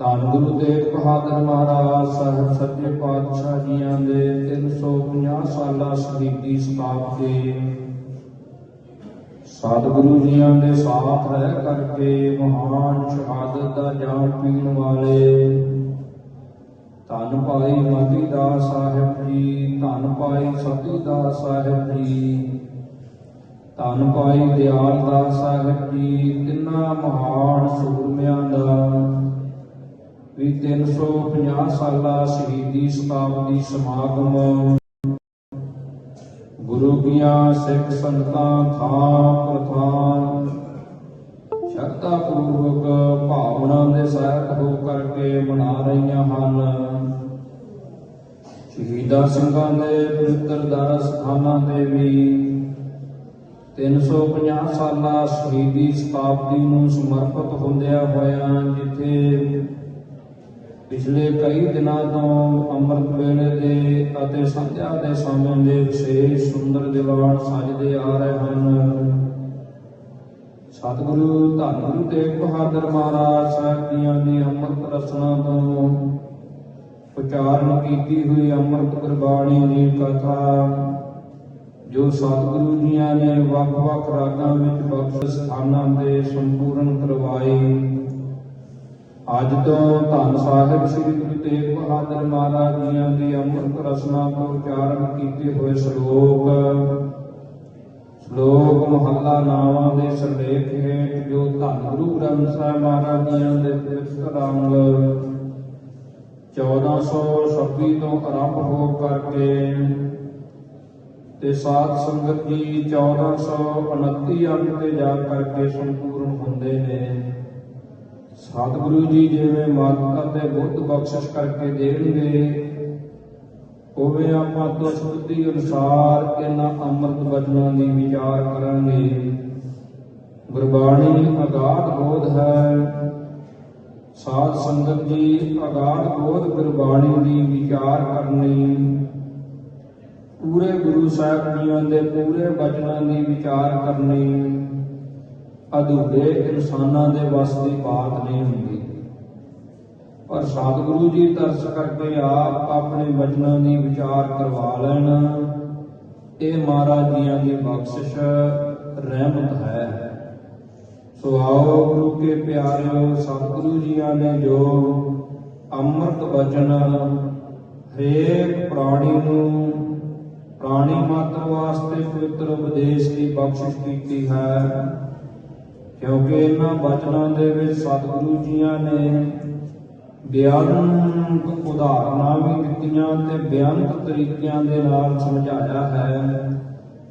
ਧੰਨ ਗੁਰੂ ਤੇਗ ਬਹਾਦਰ ਮਹਾਰਾਜ ਸਾਹਿਬ ਸੱਚੇ ਪਾਤਸ਼ਾਹ ਜੀਆਂ ਦੇ 350 ਸਾਲਾ ਸ਼ਹੀਦੀ ਸਤਾਬਦੀ ਸਤਿਗੁਰੂ ਜੀਆਂ ਦੇ ਸਾਥ ਰਹਿ ਕਰਕੇ ਮਹਾਨ ਸ਼ਹਾਦਤ ਦਾ ਜਾਮ ਪੀਣ ਵਾਲੇ ਧੰਨ ਭਾਈ ਮਤੀ ਦਾਸ ਸਾਹਿਬ ਜੀ, ਧੰਨ ਭਾਈ ਸਤੀ ਦਾਸ ਸਾਹਿਬ ਜੀ, ਧੰਨ ਭਾਈ ਦਿਆਲ ਦਾਸ ਸਾਹਿਬ ਜੀ, ਤਿੰਨਾਂ ਮਹਾਨ ਸੂਰਮਿਆਂ ਦਾ ਵੀ 350 ਸਾਲਾ ਸ਼ਹੀਦੀ ਸ਼ਤਾਬਦੀ ਸਮਾਗਮ। ਗੁਰੂ ਕੀਆਂ ਸਿੱਖ ਸੰਗਤਾਂ ਥਾਂ ਪ੍ਰਥਾਨ। ਸ਼ਰਧਾ ਪੂਰਵਕ ਭਾਵਨਾ ਦੇ ਸਹਿਤ ਹੋ ਕਰਕੇ ਮਨਾ ਰਹੀਆਂ ਹਨ। ਸ਼ਹੀਦਾਂ ਸਿੰਘਾਂ ਦੇ ਪਵਿੱਤਰ ਦਰ ਸਥਾਨਾਂ ਤੇ ਵੀ 350 ਸਾਲਾ ਸ਼ਹੀਦੀ ਸ਼ਤਾਬਦੀ ਨੂੰ ਸਮਰਪਿਤ ਹੁੰਦਿਆਂ ਹੋਇਆ ਜਿੱਥੇ ਪਿਛਲੇ ਕਈ ਦਿਨਾਂ ਤੋਂ ਅੰਮ੍ਰਿਤ ਵੇਲੇ ਦੇ ਅਤੇ ਸੰਧਿਆ ਦੇ ਸਮੇਂ ਦੇ ਵਿਸ਼ੇਸ਼ ਸੁੰਦਰ ਦੀਵਾਨ ਸਜਦੇ ਆ ਰਹੇ ਹਨ। ਸਤਿਗੁਰੂ ਧੰਨ ਗੁਰੂ ਤੇਗ ਬਹਾਦਰ ਮਹਾਰਾਜ ਸਾਹਿਬ ਜੀਆਂ ਦੀ ਅੰਮ੍ਰਿਤ ਰਸਨਾ ਤੋਂ ਉਚਾਰਨ ਕੀਤੀ ਹੋਈ ਅੰਮ੍ਰਿਤ ਗੁਰਬਾਣੀ ਦੀ ਕਥਾ, ਜੋ ਸਤਿਗੁਰੂ ਜੀਆਂ ਨੇ ਵੱਖ-ਵੱਖ ਰਾਗਾਂ ਵਿੱਚ ਬਖਸ਼ ਸਥਾਨਾਂ ਦੇ ਸੰਪੂਰਨ ਕਰਵਾਈ। ਅੱਜ ਤੋਂ ਧੰਨ ਸਾਹਿਬ ਸ੍ਰੀ ਗੁਰੂ ਤੇਗ ਬਹਾਦਰ ਮਹਾਰਾਜ ਜੀਆਂ ਦੀ ਅੰਮ੍ਰਿਤ ਰਸਨਾ ਤੋਂ ਉਚਾਰਨ ਕੀਤੇ ਹੋਏ ਸ਼ਲੋਕ। ਸ਼ਲੋਕ ਮਹੱਲਾ ਨਾਵਾਂ ਦੇ ਸਰਲੇਖ ਹੇਠ ਜੋ ਧੰਨ ਗੁਰੂ ਗ੍ਰੰਥ ਸਾਹਿਬ ਮਹਾਰਾਜ ਜੀਆਂ ਦੇ ਪਵਿੱਤਰ ਅੰਗ 1426 ਤੋਂ ਆਰੰਭ ਹੋ ਕਰਕੇ ਤੇ ਸਾਧ ਸੰਗਤ ਜੀ 1429 ਅੰਕ ਤੇ ਜਾ ਕਰਕੇ ਸੰਪੂਰਨ ਹੁੰਦੇ ਨੇ। ਸਤਿਗੁਰੂ ਜੀ ਜਿਵੇਂ ਮਤ ਅਤੇ ਬੁੱਧ ਬਖਸ਼ਿਸ਼ ਕਰਕੇ ਦੇਣਗੇ ਉਵੇਂ ਆਪਾਂ ਤੋਂ ਸੁਧੀ ਅਨੁਸਾਰ ਇਹਨਾਂ ਅੰਮ੍ਰਿਤ ਬਚਨਾਂ ਦੀ ਵਿਚਾਰ ਕਰਾਂਗੇ। ਗੁਰਬਾਣੀ ਅਗਾਧ ਬੋਧ ਹੈ। ਸਾਧ ਸੰਗਤ ਜੀ ਅਗਾਧ ਬੋਧ ਗੁਰਬਾਣੀ ਦੀ ਵਿਚਾਰ ਕਰਨੀ। ਪੂਰੇ ਗੁਰੂ ਸਾਹਿਬ ਜੀਆਂ ਦੇ ਪੂਰੇ ਬਚਨਾਂ ਦੀ ਵਿਚਾਰ ਕਰਨੀ। ਅਧੂਰੇ ਇਨਸਾਨਾਂ ਦੇ ਵੱਸ ਦੀ ਬਾਤ ਨਹੀਂ ਹੁੰਦੀ। ਪਰ ਸਤਿਗੁਰੂ ਜੀ ਤਰਸ ਕਰਕੇ ਆਪ ਆਪਣੇ ਵਚਨਾਂ ਦੀ ਵਿਚਾਰ ਕਰਵਾ ਲੈਣ। ਇਹ ਮਹਾਰਾਜ ਜੀਆਂ ਦੀ ਬਖਸ਼ਿਸ਼ ਰਹਿਮਤ ਹੈ। ਸੋ ਆਓ ਗੁਰੂ ਕੇ ਪਿਆਰਿਓ, ਸਤਿਗੁਰੂ ਜੀਆਂ ਨੇ ਜੋ ਅੰਮ੍ਰਿਤ ਵਚਨ ਹਰੇਕ ਪ੍ਰਾਣੀ ਨੂੰ ਪ੍ਰਾਣੀ ਮਾਤਰ ਵਾਸਤੇ ਪਵਿੱਤਰ ਉਪਦੇਸ਼ ਦੀ ਬਖਸ਼ਿਸ਼ ਕੀਤੀ ਹੈ ਕਿਉਂਕਿ ਇਹਨਾਂ ਬਚਨਾਂ ਦੇ ਵਿੱਚ ਸਤਿਗੁਰੂ ਜੀਆਂ ਨੇ ਬਿਆਨਕ ਉਦਾਹਰਨਾਂ ਵੀ ਦਿੱਤੀਆਂ ਤੇ ਬਿਆਨਕ ਤਰੀਕਿਆਂ ਦੇ ਨਾਲ ਸਮਝਾਇਆ ਹੈ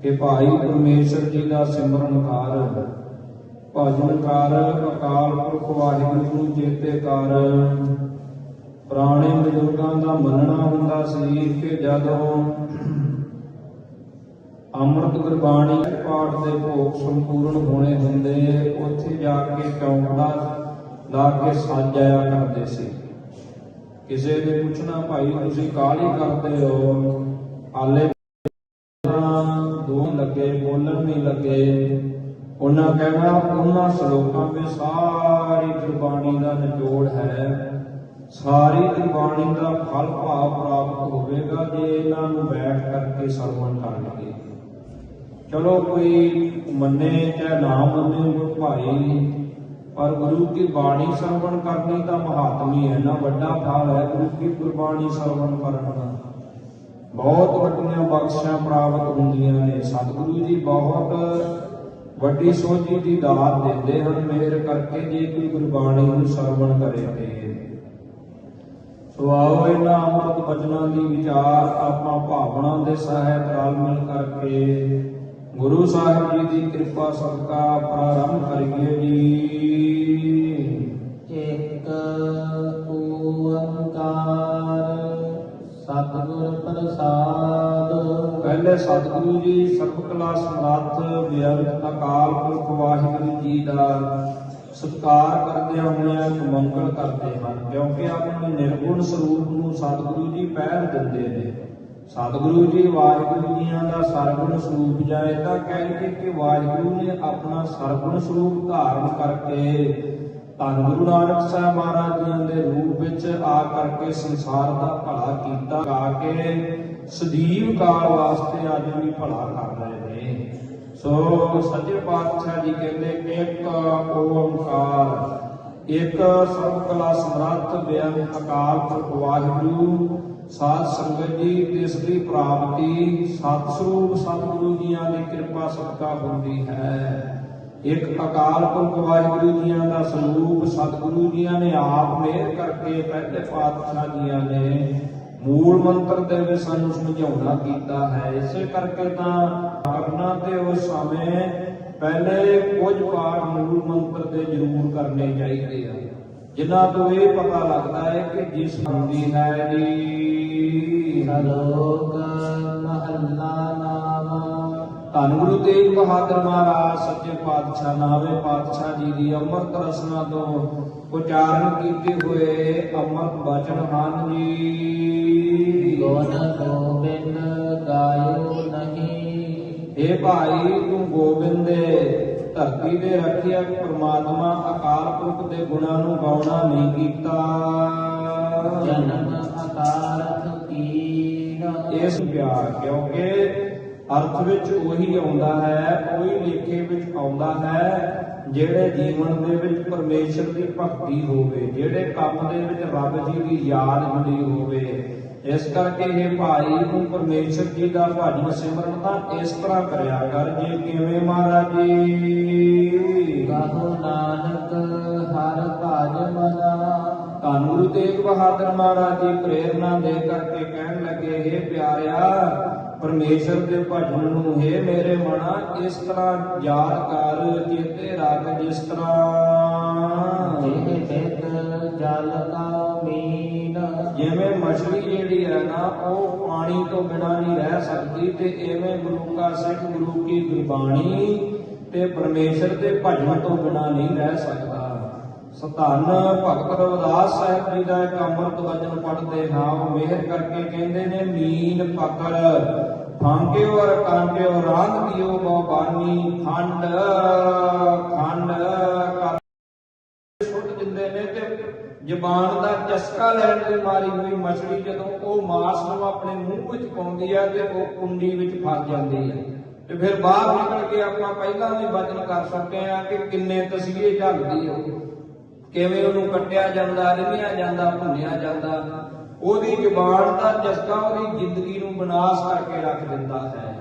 ਕਿ ਭਾਈ ਪਰਮੇਸ਼ਰ ਜੀ ਦਾ ਸਿਮਰਨ ਕਰ, ਭਜਨ ਕਰ, ਅਕਾਲ ਪੁਰਖ ਵਾਹਿਗੁਰੂ ਨੂੰ ਚੇਤੇ ਕਰ। ਪੁਰਾਣੇ ਬਜ਼ੁਰਗਾਂ ਦਾ ਮੰਨਣਾ ਹੁੰਦਾ ਸੀ ਕਿ ਜਦੋਂ ਅੰਮ੍ਰਿਤ ਗੁਰਬਾਣੀ ਪਾਠ ਦੇ ਭੋਗ ਸੰਪੂਰਨ ਹੋਣੇ ਹੁੰਦੇ ਉੱਥੇ ਜਾ ਕੇ ਚੌਂਕੜਾ ਲਾ ਕੇ ਸਾਜਾਇਆ ਕਰਦੇ ਸੀ। ਕਿਸੇ ਨੇ ਪੁੱਛਣਾ, ਭਾਈ, ਤੁਸੀਂ ਕਾਹਲੀ ਕਰਦੇ ਹੋ? ਹਾਲੇ ਦੋ ਲੱਗੇ, ਬੋਲਣ ਨਹੀਂ ਲੱਗੇ। ਉਹਨਾਂ ਕਹਿਣਾ, ਉਹਨਾਂ ਸ਼ਲੋਕਾਂ ਵਿੱਚ ਸਾਰੀ ਗੁਰਬਾਣੀ ਦਾ ਨਿਚੋੜ ਹੈ। ਸਾਰੀ ਗੁਰਬਾਣੀ ਦਾ ਫਲ ਭਾਵ ਪ੍ਰਾਪਤ ਹੋਵੇਗਾ ਜੇ ਇਹਨਾਂ ਨੂੰ ਬੈਠ ਕਰਕੇ ਸਰਵਣ ਕਰ ਲਈਏ ਚਲੋ ਕੋਈ ਮੰਨੇ ਚਾਹੇ ਨਾ ਮੰਨੇ ਉਹ ਭਾਈ, ਪਰ ਗੁਰੂ ਕੀ ਬਾਣੀ ਸਰਵਣ ਕਰਨੀ ਤਾਂ ਮਹਾਤਮੀ ਹੈ ਨਾ, ਵੱਡਾ ਫਲ ਹੈ ਗੁਰੂ ਕੀ ਗੁਰਬਾਣੀ ਸਰਵਣ ਕਰਨ ਬਹੁਤ ਵੱਡੀਆਂ ਬਖਸ਼ਾਂ ਪ੍ਰਾਪਤ ਹੁੰਦੀਆਂ ਨੇ। ਸਤਿਗੁਰੂ ਜੀ ਬਹੁਤ ਵੱਡੀ ਸੋਝੀ ਦੀ ਦਾਤ ਦਿੰਦੇ ਹਨ ਮਿਹਰ ਕਰਕੇ ਜੇ ਕੋਈ ਗੁਰਬਾਣੀ ਨੂੰ ਸਰਵਣ ਕਰੇ ਤੇ। ਸੋ ਆਓ ਇਹਨਾਂ ਅੰਮ੍ਰਿਤ ਬਚਨਾਂ ਦੀ ਵਿਚਾਰ, ਆਪਾਂ ਭਾਵਨਾ ਦੇ ਸਹਾਇਤ ਨਾਲ ਮਿਲ ਕਰਕੇ ਗੁਰੂ ਸਾਹਿਬ ਜੀ ਦੀ ਕਿਰਪਾ ਸਦਕਾ ਪ੍ਰਾਰੰਭ ਕਰੀਏ ਜੀ। ਇਕ ਓੰਕਾਰ ਸਤਿਗੁਰ ਪ੍ਰਸਾਦ। ਪਹਿਲੇ ਸਤਿਗੁਰੂ ਜੀ ਸਰਬ ਕਲਾ ਸਮਰੱਥ ਬੇਅੰਤ ਅਕਾਲ ਪੁਰਖ ਵਾਹਿਗੁਰੂ ਜੀ ਦਾ ਸਤਿਕਾਰ ਕਰਦਿਆਂ ਹੋਇਆਂ ਮੰਗਲ ਕਰਦੇ ਹਨ ਕਿਉਂਕਿ ਆਪਣੇ ਨਿਰਗੁਣ ਸਰੂਪ ਨੂੰ ਸਤਿਗੁਰੂ ਜੀ ਪਹਿਲ ਦਿੰਦੇ ਨੇ। ਸਤਿਗੁਰੂ ਜੀ, ਵਾਹਿਗੁਰੂ ਜੀਆਂ ਦਾ ਸਰਗੁਣ ਸਰੂਪ ਜਾਏ ਤਾਂ ਕਹਿੰਦੇ ਕਿ ਵਾਹਿਗੁਰੂ ਨੇ ਆਪਣਾ ਸਰਗੁਣ ਸਰੂਪ ਧਾਰਨ ਕਰਕੇ ਧੰਨ ਗੁਰੂ ਨਾਨਕ ਸਾਹਿਬ ਮਹਾਰਾਜ ਜੀ ਦੇ ਰੂਪ ਵਿੱਚ ਆ ਕਰਕੇ ਸੰਸਾਰ ਦਾ ਭਲਾ ਕੀਤਾ ਗਾ ਕੇ ਸਦੀਵ ਕਾਲ ਵਾਸਤੇ ਅੱਜ ਵੀ ਭਲਾ ਕਰ ਰਹੇ ਨੇ। ਸੋ ਸੱਚੇ ਪਾਤਸ਼ਾਹ ਜੀ ਕਹਿੰਦੇ, ਇੱਕ ਓੰਕਾਰ, ਇੱਕ ਸਰਬ ਕਲਾ ਸਮਰੱਥ ਬੇਅੰਤ ਅਕਾਲ ਪੁਰਖ ਵਾਹਿਗੁਰੂ ਸਾਧ ਸੰਗਤ ਜੀ ਤਿਸ ਦੀ ਪ੍ਰਾਪਤੀ ਸਤ ਸਰੂਪ ਸਤਿਗੁਰੂ ਜੀਆਂ ਦੀ ਕਿਰਪਾ ਸਦਕਾ ਹੁੰਦੀ ਹੈ। ਇੱਕ ਅਕਾਲ ਪੁਰਖ ਵਾਹਿਗੁਰੂ ਜੀਆਂ ਦਾ ਸਰੂਪ ਸਤਿਗੁਰੂ ਜੀਆਂ ਨੇ ਆਪ ਮਿਹਰ ਕਰਕੇ ਪਹਿਲੇ ਪਾਤਸ਼ਾਹ ਜੀਆਂ ਨੇ ਮੂਲ ਮੰਤਰ ਦੇ ਵਿੱਚ ਸਾਨੂੰ ਸਮਝਾਉਣਾ ਕੀਤਾ ਹੈ। ਇਸੇ ਕਰਕੇ ਤਾਂ ਕਰਨਾ ਤੇ ਉਸ ਸਮੇਂ ਪਹਿਲੇ ਕੁਝ ਪਾਠ ਮੂਲ ਮੰਤਰ ਦੇ ਜ਼ਰੂਰ ਕਰਨੇ ਚਾਹੀਦੇ ਆ। ਜਿਨ੍ਹਾਂ ਤੋਂ ਇਹ ਪਤਾ ਲੱਗਦਾ ਹੈ ਕਿ ਜਿਸ ਹੁੰਦੀ ਹੈ ਜੀ। ਸਲੋਕ ਮਹੱਲਾ ਨਾਮ। ਧੰਨ ਗੁਰੂ ਤੇਗ ਬਹਾਦਰ ਮਹਾਰਾਜ ਸੱਚੇ ਪਾਤਸ਼ਾਹ ਨਾਵੇਂ ਪਾਤਸ਼ਾਹ ਜੀ ਦੀ ਅੰਮ੍ਰਿਤ ਰਸਨਾ ਤੋਂ ਉਚਾਰਨ ਕੀਤੇ ਹੋਏ ਅੰਮ੍ਰਿਤ ਬਚਨ ਹਨ ਜੀ। ਗੁਣ ਗੋਬਿੰਦ ਗਾਇਓ ਨਹੀਂ। ਇਹ ਭਾਈ ਤੂੰ ਗੋਬਿੰਦ ਦੇ ਧਰਤੀ ਦੇ ਰੱਖਿਆ ਪ੍ਰਮਾਤਮਾ ਅਕਾਲ ਪੁਰਖ ਦੇ ਗੁਣਾਂ ਨੂੰ ਗਾਉਣਾ ਨਹੀਂ ਕੀਤਾ। ਜਨਮ ਅਕਾਰਥ ਕੀਨ ਇਸ ਪਿਆਰ, ਕਿਉਂਕਿ ਅਰਥ ਵਿੱਚ ਉਹੀ ਆਉਂਦਾ ਹੈ, ਉਹੀ ਲੇਖੇ ਵਿੱਚ ਆਉਂਦਾ ਹੈ, ਜਿਹੜੇ ਜੀਵਨ ਦੇ ਵਿੱਚ ਪਰਮੇਸ਼ਰ ਦੀ ਭਗਤੀ ਹੋਵੇ, ਜਿਹੜੇ ਕੰਮ ਦੇ ਵਿੱਚ ਰੱਬ ਜੀ ਦੀ ਯਾਦ ਜੁੜੀ ਹੋਵੇ। ਇਸ ਕਰਕੇ ਇਹ ਭਾਈ ਨੂੰ ਪਰਮੇਸ਼ਰ ਜੀ ਦਾ ਭਾਜੀ ਸਿਮਰਨ ਤਾਂ ਇਸ ਤਰ੍ਹਾਂ ਕਰਿਆ ਕਰ, ਜੇ ਕਿਵੇਂ ਮਹਾਰਾਜ ਜੀ? ਕਹੋ ਨਾਨਕ, ਹਰ ਭਜ ਮਨਾ। ਧੰਨ ਗੁਰੂ ਤੇਗ ਬਹਾਦਰ ਮਹਾਰਾਜ ਜੀ ਪ੍ਰੇਰਣਾ ਦੇ ਕਰਕੇ ਕਹਿਣ ਲੱਗੇ हे ਪਿਆਰਿਆ ਪਰਮੇਸ਼ਰ ਦੇ ਭਜਨ ਨੂੰ हे ਮੇਰੇ ਮਨਾ ਇਸ ਤਰ੍ਹਾਂ ਯਾਦ ਕਰ ਚੇਤੇ ਰੱਖ ਜਿਸ ਤਰ੍ਹਾਂ ਜਿਹ ਬਿਦ ਜਲ ਕਾ ਮੀਨ ਜਿਵੇਂ ਮਛਲੀ ਜਿਹੜੀ ਹੈ ਨਾ ਉਹ ਪਾਣੀ ਤੋਂ ਬਿਨਾਂ ਨਹੀਂ ਰਹਿ ਸਕਦੀ ਤੇ ਐਵੇਂ ਗੁਰੂ ਕਾ ਸਿੱਖ ਗੁਰੂ ਕੀ ਗੁਰਬਾਣੀ ਤੇ ਪਰਮੇਸ਼ਰ ਦੇ ਭਜਨ ਤੋਂ ਬਿਨਾਂ ਨਹੀਂ ਰਹਿ ਸਕਦਾ। ਸਤਾਨ ਭਗਤ ਰਵਿਦਾਸ ਸਾਹਿਬ ਜੀ ਦਾ ਇੱਕ ਅੰਮ੍ਰਿਤ ਵਚਨ ਪੜ੍ਹਦੇ ਹਾਂ। ਮਿਹਰ ਕਰਕੇ ਕਹਿੰਦੇ ਨੇ, ਮੀਨ ਪਕੜ ਫਾਂਕਿਓ ਔਰ ਕਾਂਟਿਓ ਰਾਂਗ ਦਿਓ ਬਹੁ ਬਾਨੀ ਖੰਡ ਖੰਡ ਸੁੱਟ ਦਿੰਦੇ ਨੇ ਤੇ ਜ਼ਬਾਨ ਦਾ ਚਸਕਾ ਲੈਣ ਦੇ ਮਾਰੀ ਹੋਈ ਮਛਲੀ ਜਦੋਂ ਉਹ ਮਾਸ ਨੂੰ ਆਪਣੇ ਮੂੰਹ ਵਿੱਚ ਪਾਉਂਦੀ ਹੈ ਤੇ ਉਹ ਕੁੰਡੀ ਵਿੱਚ ਫਸ ਜਾਂਦੀ ਹੈ ਤੇ ਫਿਰ ਬਾਹਰ ਨਿਕਲ ਕੇ ਆਪਾਂ ਪਹਿਲਾਂ ਵੀ ਵਚਨ ਕਰ ਸਕਦੇ ਆ ਕਿ ਕਿੰਨੇ ਤਸਵੀਰ ਝੱਲਦੀ ਉਹ। ਕਿਵੇਂ ਉਹਨੂੰ ਕੱਟਿਆ ਜਾਂਦਾ, ਰਿੰਨਿਆ ਜਾਂਦਾ, ਭੁੰਨਿਆ ਜਾਂਦਾ, ਉਹਦੀ ਜ਼ਬਾਨ ਦਾ ਚਸਕਾ ਉਹਦੀ ਜ਼ਿੰਦਗੀ ਨੂੰ ਵਿਨਾਸ਼ ਕਰਕੇ ਰੱਖ ਦਿੰਦਾ ਹੈ।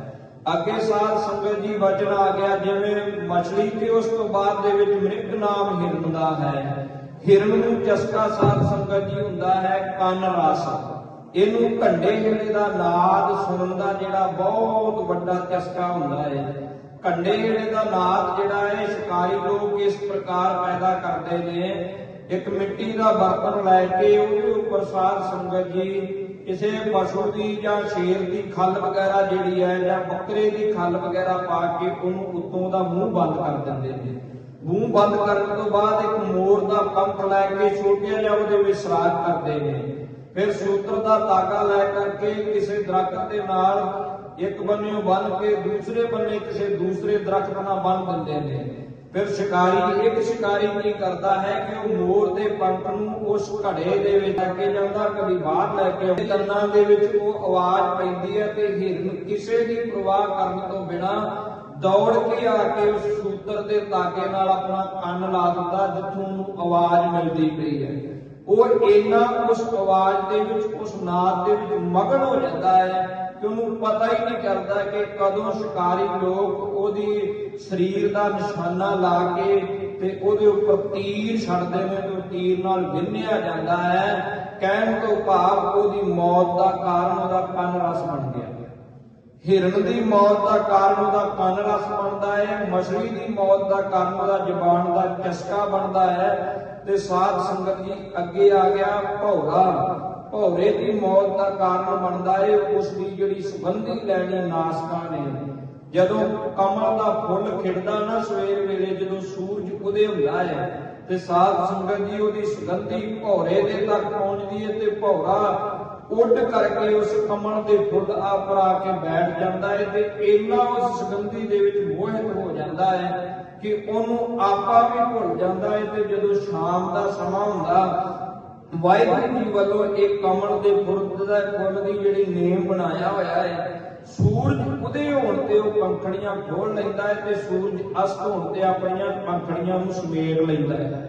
ਅੱਗੇ ਸਾਧ ਸੰਗਤ ਜੀ ਵਚਨ ਆ ਗਿਆ, ਜਿਵੇਂ ਮਛਲੀ ਤੇ ਉਸ ਤੋਂ ਬਾਅਦ ਦੇ ਵਿੱਚ ਮ੍ਰਿਗ ਨਾਮ ਹਿਰਨ ਦਾ ਹੈ। ਹਿਰਨ ਨੂੰ ਚਸਕਾ ਸਾਧ ਸੰਗਤ ਜੀ ਹੁੰਦਾ ਹੈ, ਕੰਨ ਰਸ। ਇਹਨੂੰ ਘੰਡੇ ਜਿਹੜੇ ਦਾ ਨਾਦ ਸੁਣਨ ਦਾ ਜਿਹੜਾ ਬਹੁਤ ਵੱਡਾ ਚਸਕਾ ਹੁੰਦਾ ਹੈ। ਘੰਡੇ ਦਾ ਨਾਦ ਜਿਹੜਾ ਹੈ, ਸ਼ਿਕਾਰੀ ਲੋਕ ਇਸ ਪ੍ਰਕਾਰ ਪੈਦਾ ਕਰਦੇ ਨੇ। ਇੱਕ ਮਿੱਟੀ ਦਾ ਬਰਤਨ ਲੈ ਕੇ ਉਹਦੇ ਉੱਪਰ ਸਾਧ ਸੰਗਤ ਜੀ ਕਿਸੇ ਪਸ਼ੂ ਦੀ ਜਾਂ ਸ਼ੇਰ ਦੀ ਖੱਲ ਵਗੈਰਾ ਜਿਹੜੀ ਹੈ ਜਾਂ ਬੱਕਰੇ ਦੀ ਖੱਲ ਵਗੈਰਾ ਪਾ ਕੇ ਉਹਨੂੰ ਉੱਤੋਂ ਦਾ ਮੂੰਹ ਬੰਦ ਕਰ ਦਿੰਦੇ ਨੇ। ਮੂੰਹ ਬੰਦ ਕਰਨ ਤੋਂ ਬਾਅਦ ਇੱਕ ਮੋਰ ਦਾ ਪੰਖ ਲੈ ਕੇ ਛੋਟਿਆ ਜਿਹਾ ਉਹਦੇ ਵਿੱਚ ਸਰਾਗ ਕਰਦੇ ਨੇ। ਫਿਰ ਸੂਤਰ ਦਾ ਧਾਗਾ ਲੈ ਕਰਕੇ ਕਿਸੇ ਦਰਖਤ ਦੇ ਨਾਲ ਇੱਕ ਬੰਨਿਓ ਬੰਨ ਕੇ ਦੂਸਰੇ ਬੰਨੇ ਕਿਸੇ ਦੂਸਰੇ ਦਰਖਤ ਨਾਲ ਬੰਨ ਦਿੰਦੇ ਨੇ। ਫਿਰ ਸ਼ਿਕਾਰੀ ਇੱਕ ਸ਼ਿਕਾਰੀ ਕੀ ਕਰਦਾ ਹੈ ਕਿ ਉਹ ਮੋਰ ਦੇ ਪੰਖ ਨੂੰ ਉਸ ਘੜੇ ਦੇ ਵਿੱਚ ਲੈ ਕੇ ਜਾਂਦਾ, ਕਦੀ ਬਾਹਰ ਲੈ ਕੇ ਆਉਂਦਾ। ਕੰਨਾਂ ਦੇ ਵਿੱਚ ਉਹ ਆਵਾਜ਼ ਪੈਂਦੀ ਹੈ ਤੇ ਹਿਰਨ ਕਿਸੇ ਦੀ ਪ੍ਰਵਾਹ ਕਰਨ ਤੋਂ ਬਿਨਾ ਦੌੜ ਕੇ ਆ ਕੇ ਉਸ ਸੂਤਰ ਦੇ ਧਾਗੇ ਨਾਲ ਆਪਣਾ ਕੰਨ ਲਾ ਦਿੰਦਾ, ਜਿੱਥੋਂ ਉਹਨੂੰ ਆਵਾਜ਼ ਮਿਲਦੀ ਪਈ ਹੈ। ਉਹ ਇੰਨਾ ਉਸ ਆਵਾਜ਼ ਦੇ ਵਿੱਚ, ਉਸ ਨਾਦ ਦੇ ਵਿੱਚ ਮਗਨ ਹੋ ਜਾਂਦਾ ਹੈ ਕਿ ਉਹਨੂੰ ਪਤਾ ਹੀ ਨਹੀਂ ਚੱਲਦਾ ਕਿ ਕਦੋਂ ਸ਼ਿਕਾਰੀ ਲੋਕ ਉਹਦੀ ਸਰੀਰ ਦਾ ਨਿਸ਼ਾਨਾ ਲਾ ਕੇ ਤੇ ਉਹਦੇ ਉੱਪਰ ਤੀਰ ਛੱਡਦੇ ਨੇ ਤੇ ਤੀਰ ਨਾਲ ਵਿੰਨਿਆ ਜਾਂਦਾ ਹੈ। ਕਹਿਣ ਤੋਂ ਭਾਵ ਉਹਦੀ ਮੌਤ ਦਾ ਕਾਰਨ ਉਹਦਾ ਕੰਨ ਰਸ ਬਣ ਗਿਆ। ਹਿਰਨ ਦੀ ਮੌਤ ਦਾ ਕਾਰਨ ਉਹਦਾ ਕੰਨ ਰਸ ਬਣਦਾ ਹੈ, ਮਛਲੀ ਦੀ ਮੌਤ ਦਾ ਕਾਰਨ ਉਹਦਾ ਜ਼ਬਾਨ ਦਾ ਚਸਕਾ ਬਣਦਾ ਹੈ ਤੇ ਸਾਧ ਸੰਗਤ ਜੀ ਅੱਗੇ ਆ ਗਿਆ ਭੌਰਾ। ਭੌਰੇ ਦੀ ਮੌਤ ਦਾ ਕਾਰਨ ਬਣਦਾ ਹੈ ਉਸ ਦੀ ਜਿਹੜੀ ਸੁਗੰਧੀ ਲੈਣੀ ਨਾਸਕਾਂ ਨੇ। ਜਦੋਂ ਕਮਲ ਦਾ ਫੁੱਲ ਖਿੜਦਾ ਨਾ ਸਵੇਰ ਵੇਲੇ, ਜਦੋਂ ਸੂਰਜ ਉਦੇ ਹੁੰਦਾ ਹੈ ਤੇ ਸਾਧ ਸੰਗਤ ਜੀ ਉਹਦੀ ਸੁਗੰਧੀ ਭੌਰੇ ਦੇ ਤੱਕ ਪਹੁੰਚਦੀ ਹੈ ਤੇ ਭੌਰਾ ਉੱਡ ਕਰਕੇ ਉਸ ਕਮਲ ਦੇ ਫੁੱਲ ਆਪਰ ਆ ਕੇ ਬੈਠ ਜਾਂਦਾ ਹੈ ਤੇ ਇੰਨਾ ਉਸ ਸੁਗੰਧੀ ਦੇ ਵਿੱਚ ਮੋਹਿਤ ਹੋ ਜਾਂਦਾ ਹੈ ਕਿ ਉਹਨੂੰ ਆਪਾ ਵੀ ਭੁੱਲ ਜਾਂਦਾ ਹੈ ਤੇ ਜਦੋਂ ਸ਼ਾਮ ਦਾ ਸਮਾਂ ਹੁੰਦਾ ਵਾਹਿਗੁਰੂ ਜੀ ਵੱਲੋਂ ਇੱਕ ਕਮਲ ਦੇ ਫੁੱਲ ਦਾ ਫੁੱਲ ਦੀ ਜਿਹੜੀ ਨੇਮ ਬਣਾਇਆ ਹੋਇਆ ਹੈ, ਸੂਰਜ ਉਦੇ ਹੋਣ ਤੇ ਉਹ ਪੰਖੜੀਆਂ ਖੋਲ ਲੈਂਦਾ ਹੈ ਤੇ ਸੂਰਜ ਅਸਤ ਹੋਣ ਤੇ ਆਪਣੀਆਂ ਪੰਖੜੀਆਂ ਨੂੰ ਸਮੇਟ ਲੈਂਦਾ ਹੈ।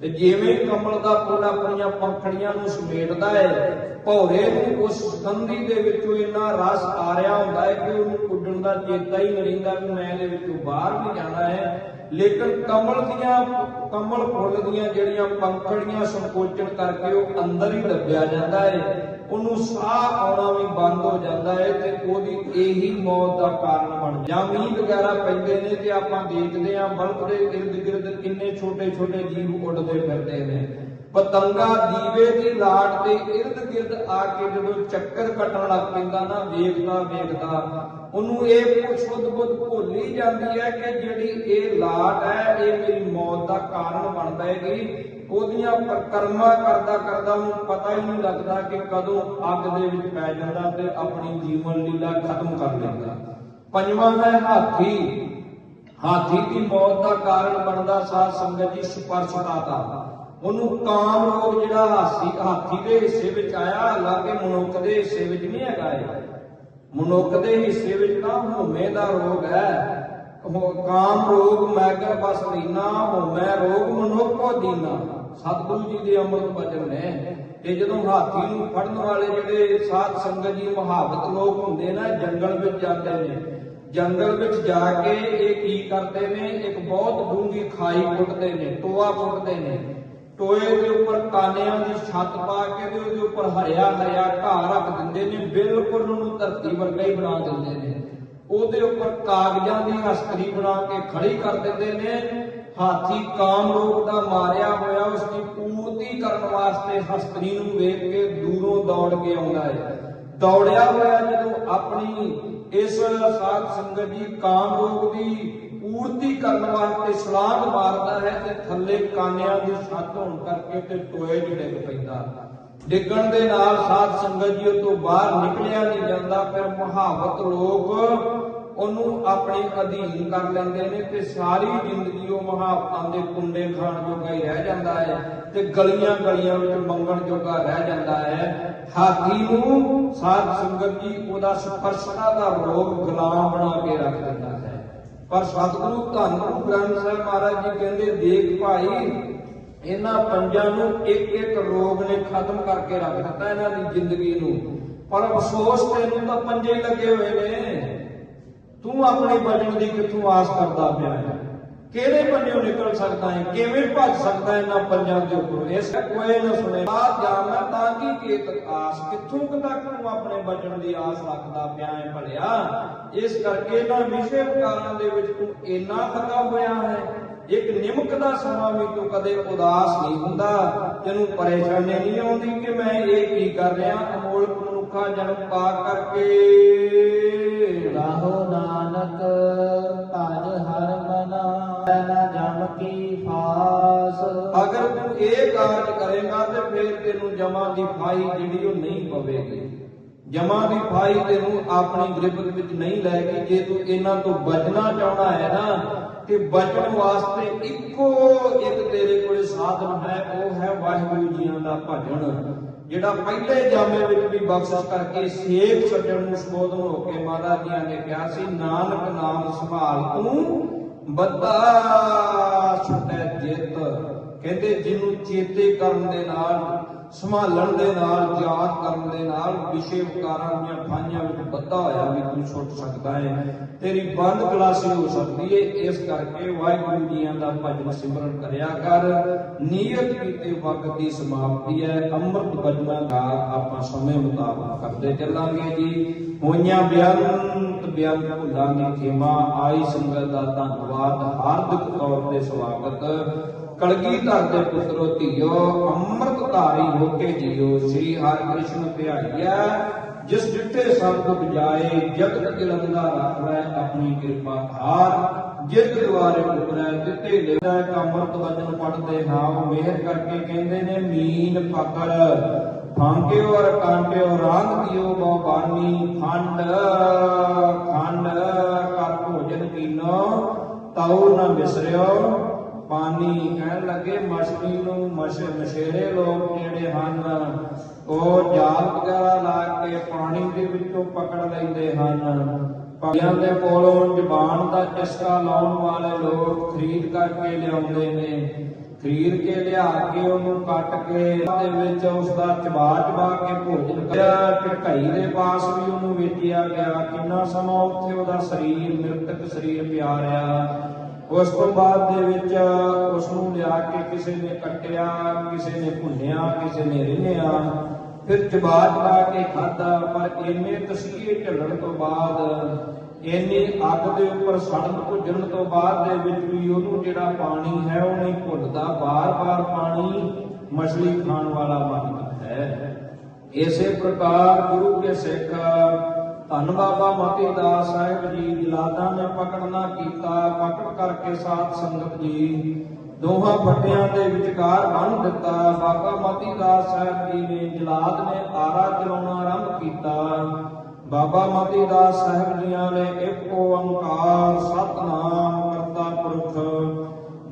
ਤੇ ਜਿਵੇਂ ਕਮਲ ਦਾ ਫੁੱਲ ਆਪਣੀਆਂ ਪੰਖੜੀਆਂ ਨੂੰ ਸਮੇਟਦਾ ਹੈ, ਭੌਰੇ ਨੂੰ ਉਸ ਸੁਗੰਧੀ ਦੇ ਵਿੱਚੋਂ ਇੰਨਾ ਰਸ ਆ ਰਿਹਾ ਹੁੰਦਾ ਹੈ ਕਿ ਉਹਨੂੰ ਉੱਡਣ ਦਾ ਚੇਤਾ ਹੀ ਨਹੀਂ ਰਹਿੰਦਾ ਕਿ ਮੈਂ ਇਹਦੇ ਵਿੱਚੋਂ ਬਾਹਰ ਵੀ ਜਾਣਾ ਹੈ। ਲੇਕਿਨ ਕਮਲ ਦੀਆਂ ਕਮਲ ਫੁੱਲ ਦੀਆਂ ਜਿਹੜੀਆਂ ਪੰਖੜੀਆਂ ਸੰਕੋਚਨ ਕਰਕੇ ਉਹ ਅੰਦਰ ਹੀ ਦੱਬਿਆ ਜਾਂਦਾ ਹੈ ਉਹਨੂੰ ਸਾਹ ਆਉਣਾ ਵੀ ਬੰਦ ਹੋ ਜਾਂਦਾ ਹੈ ਤੇ ਉਹਦੀ ਇਹੀ ਮੌਤ ਦਾ ਕਾਰਨ ਬਣ ਜਾਂ ਮੀਂਹ ਵਗੈਰਾ ਪੈਂਦੇ ਨੇ ਤੇ ਆਪਾਂ ਦੇਖਦੇ ਹਾਂ, ਬਲਬ ਦੇ ਇਰਦ ਗਿਰਦ ਕਿੰਨੇ ਛੋਟੇ ਛੋਟੇ ਜੀਵ ਉੱਡਦੇ ਫਿਰਦੇ ਨੇ। ਪਤੰਗਾ ਦੀਵੇ ਦੀ ਲਾਟ ਦੇ ਇਰਦ ਗਿਰਦ ਆ ਕੇ ਜਦੋਂ ਚੱਕਰ ਕੱਟਣ ਲੱਗ ਪੈਂਦਾ ਨਾ, ਵੇਖਦਾ ਵੇਖਦਾ, ਉਹਨੂੰ ਇਹ ਸ਼ੁੱਧ ਬੁੱਧ ਭੁੱਲ ਜਾਂਦੀ ਹੈ ਕਿ ਜਿਹੜੀ ਇਹ ਲਾਟ ਹੈ, ਇਹ ਮੇਰੀ ਮੌਤ ਦਾ ਕਾਰਨ ਬਣਦਾ ਹੈਗੀ ਉਹਦੀਆਂ ਪ੍ਰਕਰਮਾ ਕਰਦਾ ਕਰਦਾ ਉਹਨੂੰ ਪਤਾ ਹੀ ਨਹੀਂ ਲੱਗਦਾ ਕਿ ਕਦੋਂ ਅੱਗ ਦੇ ਵਿੱਚ ਪੈ ਜਾਂਦਾ ਤੇ ਆਪਣੀ ਜੀਵਨ ਲੀਲਾ ਖਤਮ ਕਰ ਦਿੰਦਾ ਪੰਜਵਾਂ ਹੈ ਹਾਥੀ। ਹਾਥੀ ਦੀ ਮੌਤ ਦਾ ਕਾਰਨ ਬਣਦਾ ਸਾਧ ਸੰਗਤ ਜੀ ਸਪਰਸ਼ਤਾ ਦਾ ਉਹਨੂੰ ਕਾਮ ਰੋਗ ਜਿਹੜਾ ਹਾਸੀ ਹਾਥੀ ਦੇ ਹਿੱਸੇ ਵਿੱਚ ਆਇਆ ਹਾਲਾਂਕਿ ਮਨੁੱਖ ਦੇ ਹਿੱਸੇ ਵਿੱਚ ਨਹੀਂ ਹੈਗਾ ਇਹ। ਮਨੁੱਖ ਦੇ ਹਿੱਸੇ ਵਿੱਚ ਤਾਂ ਹਉਮੈ ਦਾ ਰੋਗ ਹੈ। ਕਾਮ ਰੋਗ ਮੈਗਰ ਬਸ ਲੀਨਾ ਹਉਮੈ ਰੋਗ ਮਨੁੱਖੋ ਦੀਨਾ ਸਤਿਗੁਰੂ ਜੀ ਦੇ ਅੰਮ੍ਰਿਤ ਵਚਨ ਨੇ। ਤੇ ਜਦੋਂ ਹਾਥੀ ਨੂੰ ਫੜਨ ਵਾਲੇ ਜਿਹੜੇ ਸਾਧ ਸੰਗਤ ਜੀ ਮਹਾਵਤ ਲੋਕ ਹੁੰਦੇ ਨਾ, ਜੰਗਲ ਵਿੱਚ ਜਾਂਦੇ ਨੇ। ਜੰਗਲ ਵਿੱਚ ਜਾ ਕੇ ਇਹ ਕੀ ਕਰਦੇ ਨੇ? ਇੱਕ ਬਹੁਤ ਡੂੰਗੀ ਖਾਈ ਪੁੱਟਦੇ ਨੇ, ਟੋਆ ਪੁੱਟਦੇ ਨੇ। ਟੋਏ ਦੇ ਉੱਪਰ ਕਾਨਿਆਂ ਦੀ ਛੱਤ ਪਾ ਕੇ ਤੇ ਉਹਦੇ ਉੱਪਰ ਹਰਿਆ ਹਰਿਆ ਘਾਹ ਰੱਖ ਦਿੰਦੇ ਨੇ, ਬਿਲਕੁਲ ਉਹਨੂੰ ਧਰਤੀ ਵਰਗਾ ਹੀ ਬਣਾ ਦਿੰਦੇ ਨੇ। ਉਹਦੇ ਉੱਪਰ ਕਾਗਜ਼ਾਂ ਦੀ ਹਸਤਰੀ ਬਣਾ ਕੇ ਖੜੀ ਕਰ ਦਿੰਦੇ ਨੇ। ਹਾਥੀ ਕਾਮ ਦਾ ਮਾਰਿਆ ਹੋਇਆ ਉਸ ਦੀ ਪੂਰਤੀ ਕਰਨ ਵਾਸਤੇ ਹਸਤਰੀ ਨੂੰ ਵੇਖ ਕੇ ਦੂਰੋਂ ਦੌੜ ਕੇ ਆਉਂਦਾ ਹੈ। ਦੌੜਿਆ ਹੋਇਆ ਜਦੋਂ ਆਪਣੀ ਇਸ ਸਾਧ ਸੰਗਤ ਜੀ ਕਾਮ ਦੀ ਪੂਰਤੀ ਕਰਨ ਵਾਸਤੇ ਛਲਾਂਗ ਮਾਰਦਾ ਹੈ ਤੇ ਥੱਲੇ ਕਾਨਿਆਂ ਦੀ ਛੱਤ ਹੋਣ ਕਰਕੇ ਤੇ ਟੋਏ ਡਿੱਗ ਪੈਂਦਾ। ਡਿੱਗਣ ਦੇ ਨਾਲ ਸਾਧ ਸੰਗਤ ਜੀ ਉਹ ਤੋਂ ਬਾਹਰ ਨਿਕਲਿਆ ਨਹੀਂ ਜਾਂਦਾ, ਫਿਰ ਮਹਾਵਤ ਲੋਕ ਉਹਨੂੰ ਆਪਣੇ ਅਧੀਨ ਕਰ ਲੈਂਦੇ ਨੇ ਤੇ ਸਾਰੀ ਜ਼ਿੰਦਗੀ ਉਹ ਮਹਾਵਤਾਂ ਦੇ ਕੁੰਡੇ ਖਾਣ ਜੋਗਾ ਹੀ ਰਹਿ ਜਾਂਦਾ ਹੈ ਤੇ ਗਲੀਆਂ ਗਲੀਆਂ ਵਿੱਚ ਮੰਗਣ ਜੋਗਾ ਰਹਿ ਜਾਂਦਾ ਹੈ। ਹਾਥੀ ਨੂੰ ਸਾਧ ਸੰਗਤ ਜੀ ਉਹਦਾ ਸਪਰਸ਼ਤਾ ਦਾ ਰੋਗ ਗੁਲਾਮ ਬਣਾ ਕੇ ਰੱਖ ਦਿੰਦਾ ਪਰ ਸਤਿਗੁਰੂ ਧੰਨ ਗੁਰੂ ਗ੍ਰੰਥ ਸਾਹਿਬ ਮਹਾਰਾਜ ਜੀ ਕਹਿੰਦੇ, ਦੇਖ ਭਾਈ, ਇਹਨਾਂ ਪੰਜਾਂ ਨੂੰ ਇੱਕ ਇੱਕ ਰੋਗ ਨੇ ਖਤਮ ਕਰਕੇ ਰੱਖ ਦਿੱਤਾ ਇਹਨਾਂ ਦੀ ਜ਼ਿੰਦਗੀ ਨੂੰ। ਪਰ ਅਫਸੋਸ ਤੈਨੂੰ ਤਾਂ ਪੰਜੇ ਲੱਗੇ ਹੋਏ ਨੇ। ਤੂੰ ਆਪਣੀ ਬਚਣ ਦੀ ਕਿੱਥੋਂ ਆਸ ਕਰਦਾ ਪਿਆ ਹੈ? ਕਿਹੜੇ ਬੰਨਿਓ ਨਿਕਲ ਸਕਦਾ ਹੈ? ਕਿਵੇਂ ਭੱਜ ਸਕਦਾ ਹੈ ਇਹਨਾਂ ਪੰਜਾਂ ਦੇ ਉੱਪਰ? ਇਸ ਕੋਈ ਨਾ ਸੁਣੇ। ਬਾਤ ਜਾਣਨਾ ਤਾਂ ਕੀ ਕੇਤ ਆਸ ਕਿੱਥੋਂ ਤੱਕ ਤੂੰ ਆਪਣੇ ਬਚਨ ਦੀ ਆਸ ਰੱਖਦਾ ਪਿਆ ਹੈ ਭਲਿਆ। ਇਸ ਕਰਕੇ ਇਹਨਾਂ ਵਿਸ਼ੇ ਵਿਕਾਰਾਂ ਦੇ ਵਿੱਚ ਤੂੰ ਇੰਨਾ ਥਕਾ ਹੋਇਆ ਹੈ। ਇੱਕ ਨਿਮਕ ਦਾ ਸਮਾਂ ਵੀ ਤੂੰ ਕਦੇ ਉਦਾਸ ਨਹੀਂ ਹੁੰਦਾ। ਤੈਨੂੰ ਪਰੇਸ਼ਾਨੀ ਨਹੀਂ ਆਉਂਦੀ ਕਿ ਮੈਂ ਇਹ ਕੀ ਕਰ ਰਿਹਾ ਮਨੁੱਖਾ ਜਨਮ ਪਾ ਕਰਕੇ। ਰਾਹੋ ਨਾਨਕ ਭਜ ਹਰ ਮਨਾ ਨਾ ਜਮ ਕੀ ਫਾਸ। ਅਗਰ ਤੂੰ ਇਹ ਕਾਰਜ ਕਰੇਗਾ ਤੇ ਫਿਰ ਤੈਨੂੰ ਜਮਾ ਦੀ ਫਾਈ ਜਿਹੜੀ ਉਹ ਨਹੀਂ ਪਵੇਗੀ। ਜਮਾ ਦੀ ਫਾਈ ਤੈਨੂੰ ਆਪਣੀ ਗ੍ਰਿਫਤ ਵਿੱਚ ਨਹੀਂ ਲੈਗੀ ਜੇ ਤੂੰ ਇਹਨਾਂ ਤੋਂ ਬਚਣਾ ਚਾਹਣਾ ਹੈ ਨਾ ਤੇ ਬਚਣ ਵਾਸਤੇ ਇੱਕੋ ਇੱਕ ਤੇਰੇ ਕੋਲੇ ਸਾਧਨ ਹੈ ਉਹ ਹੈ ਵਾਹਿਗੁਰੂ ਜੀਆਂ ਦਾ ਭਜਨ। ਜਿਹੜਾ ਪਹਿਲੇ ਜਾਮੇ ਵਿੱਚ ਵੀ ਬਖਸ਼ਿਸ਼ ਕਰਕੇ ਸੇਖ ਛੱਡਣ ਨੂੰ ਸ਼ਬੋਧਨ ਹੋ ਕੇ ਮਹਾਰਾਜ ਜੀਆਂ ਨੇ ਕਿਹਾ ਸੀ, ਨਾਨਕ ਨਾਮ ਸੰਭਾਲ ਤੂੰ ਬੱਦਾ ਛੁਟੈ ਜਿੱਤ। ਕਹਿੰਦੇ ਜਿਹਨੂੰ ਚੇਤੇ ਕਰਨ ਦੇ ਨਾਲ ਸੰਭਾਲਣ ਦੇ ਨਾਲ, ਯਾਦ ਕਰਨ ਦੇ ਨਾਲ ਵਿਸ਼ੇ ਵਿਕਾਰਾਂ ਦੀਆਂ ਠਾਈਆਂ ਵਿੱਚ ਬੱਧਾ ਹੋਇਆ ਵੀ ਤੂੰ ਛੁੱਟ ਸਕਦਾ ਹੈ ਤੇਰੀ ਬੰਦ ਕਲਾਸੀ ਹੋ ਸਕਦੀ ਹੈ ਇਸ ਕਰਕੇ ਵਾਹਿਗੁਰੂ ਜੀਆਂ ਦਾ ਭਜਨ ਸਿਮਰਨ ਕਰਿਆ ਕਰ। ਨੀਅਤ ਕੀਤੇ ਵਕਤ ਦੀ ਸਮਾਪਤੀ ਹੈ। ਅੰਮ੍ਰਿਤ ਬਚਨਾਂ ਦਾ ਆਪਾਂ ਸਮੇਂ ਮੁਤਾਬਕ ਕਰਦੇ ਚੱਲਾਂਗੇ ਜੀ। ਹੋਈਆਂ ਬੇਅੰਤ ਬਿਆਨ ਭੁੱਲਾਂ ਦੀ ਖੇਮਾ, ਆਈ ਸੰਗਤ ਦਾ ਧੰਨਵਾਦ। ਹਾਰਦਿਕ ਤੌਰ ਤੇ ਸਵਾਗਤ। ਕਲਗੀ ਧਰ ਦੇ ਪੁੱਤਰੋ, ਧੀਓ ਅੰਮ੍ਰਿਤ ਧਾਰੀ ਹੋ ਕੇ ਜੀਓ। ਸ੍ਰੀ ਹਰਿਕ੍ਰਿਸ਼ਨ ਧਿਆਈਆ ਜਿਸ ਡਿੱਟੇ ਸਭ ਦੁਖ ਜਾਏ ਜਗਤ ਜਲੰਦਾ ਰੱਖੈ ਆਪਣੀ ਕਿਰਪਾ ਧਾਰ ਜਿਤ ਦੁਆਰੇ ਉਪਰੈ ਦਿੱਤੇ ਲੈਦਾ ਇੱਕ ਅੰਮ੍ਰਿਤ ਵਚਨ ਪੜਦੇ ਨਾਮ ਮਿਹਰ ਕਰਕੇ ਕਹਿੰਦੇ ਨੇ, ਮੀਨ ਫਕਰ, ਫਾਂਕਿਓ ਔਰ ਕਾਂਟਿਓ, ਰਾਂਗ ਦਿਓ ਬਉ ਬਾਨੀ, ਖੰਡ ਖੰਡ ਕਰ ਭੋਜਨ ਕੀਨੋ ਤਾਉ ਨ ਮਿਸਰਿਓ ਪਾਣੀ ਕਹਿਣ ਲੱਗੇ ਮਛਲੀ ਨੂੰ ਮਛ ਲੋਕ ਜਿਹੜੇ ਹਨ, ਉਹ ਜਾਲ ਵਗੈਰਾ ਲਾ ਕੇ ਪਾਣੀ ਦੇ ਵਿੱਚੋਂ ਪਕੜ ਲੈਂਦੇ ਹਨ। ਭਾਈਆਂ ਦੇ ਕੋਲੋਂ ਜ਼ਬਾਨ ਦਾ ਚਸਕਾ ਲਾਉਣ ਵਾਲੇ ਲੋਕ ਖਰੀਦ ਕਰਕੇ ਲਿਆਉਂਦੇ ਨੇ। ਖਰੀਦ ਕੇ ਲਿਆ ਕੇ ਉਹਨੂੰ ਕੱਟ ਕੇ ਦੇ ਵਿੱਚ ਉਸ ਦਾ ਚਬਾ ਚਬਾ ਕੇ ਭੋਜਨ ਕਰਿਆ ਢਕਾਈ ਦੇ ਪਾਸ ਵੀ ਉਹਨੂੰ ਵੇਚਿਆ ਗਿਆ। ਕਿੰਨਾ ਸਮਾਂ ਉੱਥੇ ਉਹਦਾ ਸਰੀਰ, ਮ੍ਰਿਤਕ ਸਰੀਰ ਪਿਆ ਰਿਹਾ। ਉਸ ਤੋਂ ਬਾਅਦ ਦੇ ਵਿੱਚ ਉਸ ਨੂੰ ਲਿਆ ਕੇ ਕਿਸੇ ਨੇ ਕੱਟਿਆ, ਕਿਸੇ ਨੇ ਭੁੰਨਿਆ, ਕਿਸੇ ਨੇ ਰਿੰਨਿਆ। ਫਿਰ ਚਬਾ ਚਬਾ ਕੇ ਖਾਦਾ ਪਰ ਇੰਨੇ ਤਸਕੀਏ ਢਲਣ ਤੋਂ ਬਾਅਦ, ਇੰਨੇ ਅੱਗ ਦੇ ਉੱਪਰ ਸੜਨ ਭੁੱਜਣ ਤੋਂ ਬਾਅਦ ਦੇ ਵਿੱਚ ਵੀ ਉਹਨੂੰ ਜਿਹੜਾ ਪਾਣੀ ਹੈ, ਉਹ ਨਹੀਂ ਭੁੱਲਦਾ। ਬਾਰ-ਬਾਰ ਪਾਣੀ ਮਛਲੀ ਖਾਣ ਵਾਲਾ ਬਣਦਾ ਹੈ। ਇਸੇ ਪ੍ਰਕਾਰ ਗੁਰੂ ਕੇ ਸਿੱਖ ਧੰਨ ਬਾਬਾ ਮਤੀ ਦਾਸ ਸਾਹਿਬ ਜੀ, ਜਲਾਦਾਂ ਨੇ ਪਕੜਨਾ ਕੀਤਾ, ਪਕੜ ਕਰਕੇ ਸਾਧ ਸੰਗਤ ਜੀ ਦੋਹਾਂ ਫੱਟਿਆਂ ਦੇ ਵਿਚਕਾਰ ਬੰਨ ਦਿੱਤਾ। ਬਾਬਾ ਮਤੀ ਦਾਸ ਸਾਹਿਬ ਜੀ ਨੇ ਜਲਾਦ ਨੇ ਆਰਾ ਚਲਾਉਣਾ ਆਰੰਭ ਕੀਤਾ। ਬਾਬਾ ਮਤੀ ਦਾਸ ਸਾਹਿਬ ਜੀਆਂ ਨੇ ਇੱਕ ਓੰਕਾਰ, ਸਤਨਾਮ ਕਰਤਾ ਪੁਰਖ।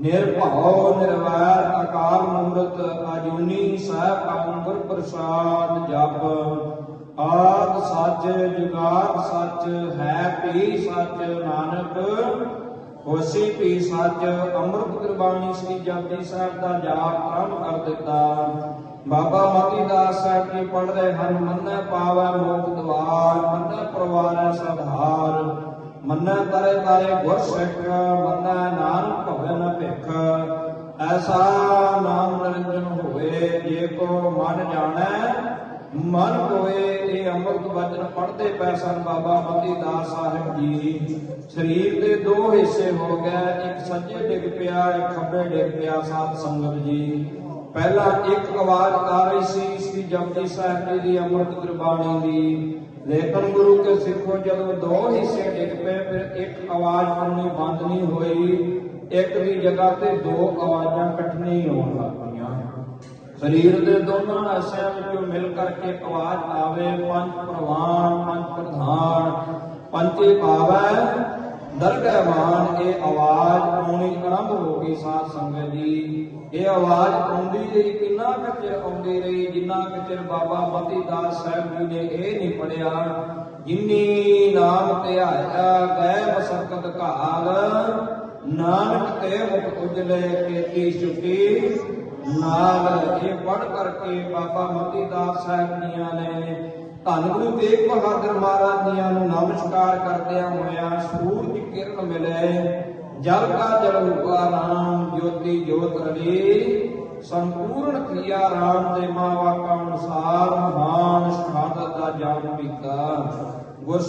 ਨਿਰਭਉ, ਨਿਰਵੈਰ, ਅਕਾਲ ਮੂਰਤ, ਅਜੂਨੀ, ਸਹਿਬ ਅੰਗੁਰ ਪ੍ਰਸਾਦ ਜਪ। ਆਦ ਸੱਚ ਜੁਗਾਦ ਸੱਚ ਹੈ ਭੀ ਸੱਚ ਨਾਨਕ, ਹੋਸੀ ਭੀ ਸੱਚ ਅੰਮ੍ਰਿਤ ਗੁਰਬਾਣੀ ਸ੍ਰੀ ਜਪਜੀ ਸਾਹਿਬ ਦਾ ਜਾਪ ਆਰੰਭ ਕਰ ਦਿੱਤਾ। ਬਾਬਾ ਮਤੀ ਦਾਸ ਸਾਹਿਬ ਜੀ ਪੜ੍ਹਦੇ ਹਨ, ਮੰਨੈ ਪਾਵੈ ਮੋਖ ਦਵਾਰ, ਮੰਨੈ ਪਰਵਾਰੈ ਸਧਾਰ, ਮੰਨੈ ਤਰੇ ਤਾਰੇ ਗੁਰ ਸਿੱਖ, ਮੰਨੈ ਨਾਨਕ ਭਵੈ ਨ ਭਿਖ। ਐਸਾ ਨਾਮ ਨਿਰੰਜਨ ਹੋਏ ਜੇ ਕੋ ਮਨ ਜਾਣੈ ਮਨ ਹੋਏ ਇਹ ਅੰਮ੍ਰਿਤ ਵਚਨ ਪੜ੍ਹਦੇ ਪੈ ਸਨ ਬਾਬਾ ਮਤੀ ਸਾਹਿਬ ਜੀ। ਸਰੀਰ ਦੇ ਦੋ ਹਿੱਸੇ ਹੋ ਗਏ, ਇੱਕ ਸੱਜੇ ਡਿੱਗ ਪਿਆ, ਇੱਕ ਖੱਬੇ ਡਿੱਗ ਪਿਆ ਸਾਧ ਸੰਗਤ ਜੀ। ਪਹਿਲਾਂ ਇੱਕ ਆਵਾਜ਼ ਆ ਰਹੀ ਸੀ, ਸ੍ਰੀ ਜਪਜੀ ਸਾਹਿਬ ਜੀ ਦੀ ਅੰਮ੍ਰਿਤ ਗੁਰਬਾਣੀ ਦੀ। ਲੇਕਿਨ ਗੁਰੂ ਕੇ ਸਿੱਖੋ ਜਦੋਂ ਦੋ ਹਿੱਸੇ ਡਿੱਗ ਪਏ, ਫਿਰ ਇੱਕ ਆਵਾਜ਼ ਆਉਣੀ ਬੰਦ ਨਹੀਂ ਹੋਈ। ਇੱਕ ਦੀ ਜਗ੍ਹਾ ਤੇ ਦੋ ਆਵਾਜ਼ਾਂ ਇਕੱਠੀਆਂ ਹੀ ਆਉਣ ਲੱਗ ਸਰੀਰ ਦੇ ਦੋਨਾਂ ਹਿੱਸਿਆਂ ਵਿੱਚੋਂ ਮਿਲ ਕਰਕੇ ਆਵਾਜ਼ ਆਵੇ ਪੰਜ ਪ੍ਰਵਾਨ ਪੰਜ ਪ੍ਰਧਾਨ ਪੰਚੇ ਪਾਵੈ ਦਰਗਹਿਵਾਨ ਇਹ ਆਵਾਜ਼ ਆਉਣੀ ਆਰੰਭ ਹੋ ਗਈ ਸਾਧ ਸੰਗਤ ਜੀ ਇਹ ਆਵਾਜ਼ ਆਉਂਦੀ ਰਹੀ, ਕਿੰਨਾ ਕੁ ਚਿਰ ਆਉਂਦੀ ਰਹੀ, ਜਿੰਨਾ ਕੁ ਚਿਰ ਬਾਬਾ ਮਤੀ ਦਾਸ ਸਾਹਿਬ ਜੀ ਨੇ ਇਹ ਨਹੀਂ ਪੜਿਆ ਜਿੰਨੀ ਨਾਮ ਧਿਆਇਆ ਗਏ ਬਸਕਤ ਘਾਲ ਨਾਨਕ ਤੇ ਮੁਖ ਉਜਲੇ ਕੀਤੀ ਚੁੱਕੀ ਨਾਲ ਇਹ ਪੜ ਕਰਕੇ ਬਾਬਾ ਮਤੀ ਦਾਸ ਸਾਹਿਬ ਜੀਆਂ ਨੇ। ਧੰਨ ਗੁਰੂ ਤੇਗ ਬਹਾਦਰ ਮਹਾਰਾਜ ਜੀਆਂ ਨੂੰ ਨਮਸਕਾਰ ਕਰਦਿਆਂ ਹੋਇਆਂ ਸੂਰਜ ਕਿਰਨ ਮਿਲੇ। ਜਲ ਕਾ ਜਲ ਹੁਆ ਰਾਮ ਜੋਤੀ ਜੋਤ ਰਵੀ। ਸੰਪੂਰਨ ਕਿਰਿਆ ਰਾਮ ਦੇ ਮਾਵਾਕਾ ਅਨੁਸਾਰ ਮਹਾਨ ਸ਼ਹਾਦਤ ਦਾ ਜਨਮ ਕੀਤਾ। ਗੁਰ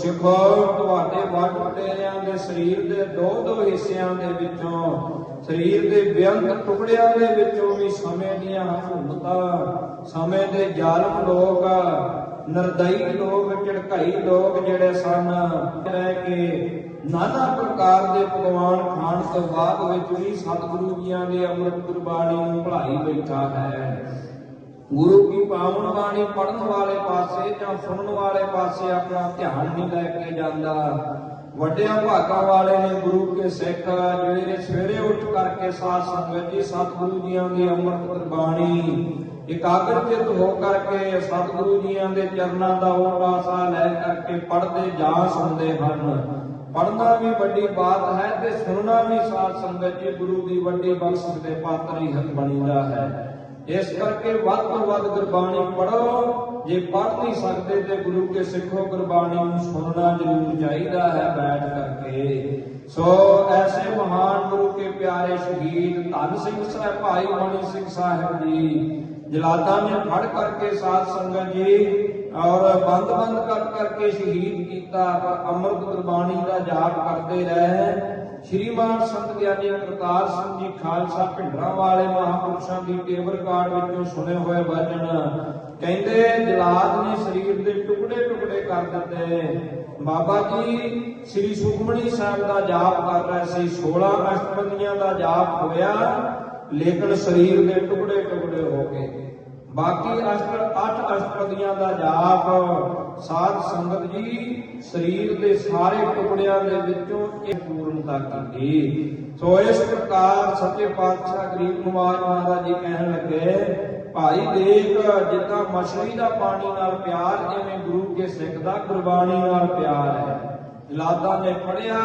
ਤੁਹਾਡੇ ਵੱਡ ਵਡੇਰਿਆਂ ਦੇ ਸਰੀਰ ਦੇ ਦੋ ਦੋ ਹਿੱਸਿਆਂ ਦੇ ਵਿੱਚੋਂ। ਸਰੀਰ ਦੇ ਬੇਅੰਤ ਟੁਕੜਿਆਂ ਦੇ ਵਿੱਚੋਂ ਵੀ ਸਮੇਂ ਦੀਆਂ ਹਕੂਮਤਾਂ ਸਮੇਂ ਦੇ ਜ਼ਾਲਮ ਲੋਕ, ਨਰਦਈ ਲੋਕ, ਝੜਕਾਈ ਲੋਕ ਜਿਹੜੇ ਸਨ, ਰਹਿ ਕੇ ਨਾਨਾ ਪ੍ਰਕਾਰ ਦੇ ਪਕਵਾਨ ਖਾਣ ਤੋਂ ਬਾਅਦ ਵਿੱਚ ਵੀ ਸਤਿਗੁਰੂ ਜੀਆਂ ਦੇ ਅੰਮ੍ਰਿਤ ਗੁਰਬਾਣੀ ਨੂੰ ਭੁਲਾਈ ਬੈਠਾ ਹੈ। ਗੁਰੂ ਕੀ ਪਾਵਨ ਬਾਣੀ ਪੜਨ ਵਾਲੇ ਪਾਸੇ ਜਾਂ ਸੁਣਨ ਵਾਲੇ ਪਾਸੇ ਆਪਣਾ ਧਿਆਨ ਨਹੀਂ ਲੈ ਕੇ ਜਾਂਦਾ। ਵੱਡਿਆਂ ਭਾਗਾਂ ਵਾਲੇ ਨੇ ਗੁਰੂ ਕੇ ਸਿੱਖ ਜਿਹੜੇ ਸਵੇਰੇ ਉੱਠ ਕਰਕੇ ਸਾਧ ਸੰਗਤ ਜੀ, ਸਤਿਗੁਰੂ ਜੀਆਂ ਦੀ ਅੰਮ੍ਰਿਤ ਗੁਰਬਾਣੀ ਇਕਾਗਰ ਚਿਤ ਹੋ ਕਰਕੇ ਸਤਿਗੁਰੂ ਜੀਆਂ ਦੇ ਚਰਨਾਂ ਦਾ ਓਟਾਸਾ ਲੈ ਕਰਕੇ ਪੜ੍ਹਦੇ ਜਾਂ ਸੁਣਦੇ ਹਨ। ਪੜ੍ਹਨਾ ਵੀ ਵੱਡੀ ਬਾਤ ਹੈ ਤੇ ਸੁਣਨਾ ਵੀ ਸਾਧ ਸੰਗਤ ਜੀ ਗੁਰੂ ਦੀ ਵੱਡੀ ਬਖਸ਼ਿਸ਼ ਦੇ ਪਾਤਰ ਹੀ ਬਣੀਦਾ ਹੈ। ਇਸ ਕਰਕੇ ਵੱਧ ਤੋਂ ਵੱਧ ਗੁਰਬਾਣੀ ਪੜੋ ਜੇ ਪੜ੍ਹ ਨਹੀਂ ਸਕਦੇ ਤੇ ਗੁਰੂ ਕੇ ਸਿੱਖੋ ਗੁਰਬਾਣੀ ਨੂੰ ਸੁਣਨਾ ਜ਼ਰੂਰ ਚਾਹੀਦਾ ਹੈ ਬੈਠ ਕਰਕੇ। ਸੋ ਐਸੇ ਮਹਾਨ ਗੁਰੂ ਕੇ ਪਿਆਰੇ ਸ਼ਹੀਦ ਧੰਨ ਸਿੰਘ ਸਾਹਿਬ, ਭਾਈ ਮਣੀ ਸਿੰਘ ਸਾਹਿਬ ਜੀ, ਜਲਾਦਾਂ ਨੇ ਫੜ ਕਰਕੇ ਸਾਧ ਸੰਗਤ ਜੀ ਔਰ ਬੰਦ ਬੰਦ ਕਰ ਕਰਕੇ ਸ਼ਹੀਦ ਕੀਤਾ। ਪਰ ਅੰਮ੍ਰਿਤ ਗੁਰਬਾਣੀ ਦਾ ਜਾਪ ਕਰਦੇ ਰਹੇ। ਸ਼੍ਰੀਮਾਨ ਸੰਤ ਗਿਆਨੀ ਕਰਤਾਰ ਸਿੰਘ ਜੀ, ਖਾਲਸਾ ਭਿੰਡਰਾਂ ਵਾਲੇ ਮਹਾਪੁਰਸ਼ਾਂ ਦੀ ਟੇਬਲ ਕਾਰਡ ਵਿੱਚੋਂ ਸੁਣੇ ਹੋਏ ਵਚਨ ਕਹਿੰਦੇ, ਜਲਾਦ ਨੇ ਸਰੀਰ ਦੇ ਟੁਕੜੇ ਟੁਕੜੇ ਕਰ ਦਿੱਤੇ। ਬਾਬਾ ਜੀ, ਸ੍ਰੀ ਸੁਖਮਣੀ ਸਾਹਿਬ ਦਾ ਜਾਪ ਕਰ ਰਹੇ ਸੀ 16 ਅਸ਼ਟਪਦੀਆਂ ਦਾ ਜਾਪ ਹੋਇਆ, ਲੇਕਿਨ ਸਰੀਰ ਦੇ ਟੁਕੜੇ ਟੁਕੜੇ ਹੋ ਗਏ। ਬਾਕੀ ਅਸ਼ਟ ਅੱਠ ਅਸ਼ਟਪਦੀਆਂ ਦਾ ਜਾਪ ਸਾਧ ਸੰਗਤ ਜੀ ਸਰੀਰ ਦੇ ਸਾਰੇ ਟੁਕੜਿਆਂ ਦੇ ਵਿੱਚੋਂ ਇੱਕ ਪੂਰਨਤਾ ਕੀਤੀ ਸੋ ਇਸ ਪ੍ਰਕਾਰ ਸੱਚੇ ਪਾਤਸ਼ਾਹ ਗਰੀਬ ਨਿਵਾਜ ਮਹਾਰਾਜ ਜੀ ਕਹਿਣ ਲੱਗੇ, ਭਾਈ ਦੇਖ, ਜਿੱਦਾਂ ਮਛਲੀ ਦਾ ਪਾਣੀ ਨਾਲ ਪਿਆਰ ਐਵੇਂ ਗੁਰੂ ਕੇ ਸਿੱਖ ਦਾ ਗੁਰਬਾਣੀ ਨਾਲ ਪਿਆਰ ਹੈ। ਲਾਦਾ ਨੇ ਪੜਿਆ